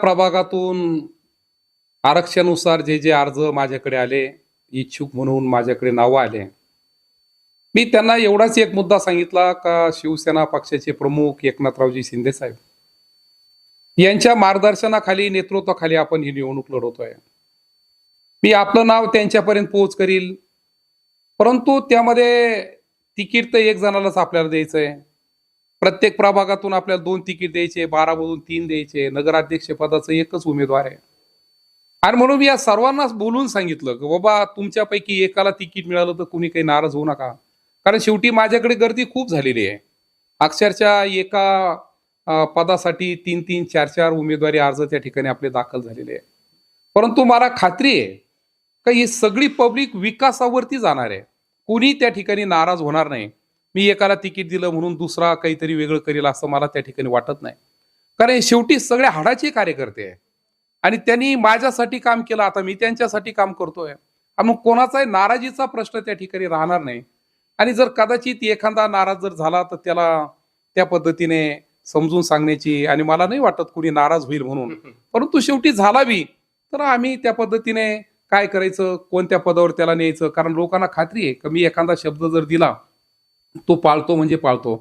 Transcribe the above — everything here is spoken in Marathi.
प्रभागातून आरक्षणानुसार जे जे अर्ज माझ्याकडे आले इच्छुक म्हणून माझ्याकडे नावं आले. मी त्यांना एवढाच एक मुद्दा सांगितला का शिवसेना पक्षाचे प्रमुख एकनाथरावजी शिंदे साहेब. यांच्या मार्गदर्शनाखाली नेतृत्वाखाली आपण ही निवडणूक लढवतोय. मी आपलं नाव त्यांच्यापर्यंत पोहोच करील. परंतु त्यामध्ये तिकीट तर एक जणालाच आपल्याला द्यायचं आहे प्रत्येक प्रभागातून आपल्याला दोन तिकीट द्यायचे बारामधून तीन द्यायचे नगराध्यक्ष पदाचं एकच उमेदवार आहे. आणि म्हणून मी या सर्वांनाच बोलून सांगितलं की बाबा तुमच्यापैकी एकाला तिकीट मिळालं तर कुणी काही नाराज होऊ नका. कारण शेवटी माझ्याकडे गर्दी खूप झालेली आहे. अक्षरशः एका पदासाठी तीन तीन चार चार उमेदवारी अर्ज त्या ठिकाणी आपले दाखल झालेले आहे परंतु मला खात्री आहे का ही सगळी पब्लिक विकासावरती जाणार आहे. कुणी त्या ठिकाणी नाराज होणार नाही. मी एकाला तिकीट दिलं म्हणून दुसरा काहीतरी वेगळं करेल असं मला त्या ठिकाणी वाटत नाही. कारण शेवटी सगळे हाडाचे कार्यकर्ते आहे आणि त्यांनी माझ्यासाठी काम केलं आता मी त्यांच्यासाठी काम करतोय. मग कोणाचाही नाराजीचा प्रश्न त्या ठिकाणी राहणार नाही. आणि जर कदाचित एखादा नाराज जर झाला तर त्याला त्या पद्धतीने समजून सांगण्याची आणि मला नाही वाटत कुणी नाराज होईल म्हणून. परंतु शेवटी झाला बी तर आम्ही त्या पद्धतीने काय करायचं कोणत्या पदावर त्याला न्यायचं? कारण लोकांना खात्री आहे की? मी एखादा शब्द जर दिला तो पाळतो म्हणजे पाळतो.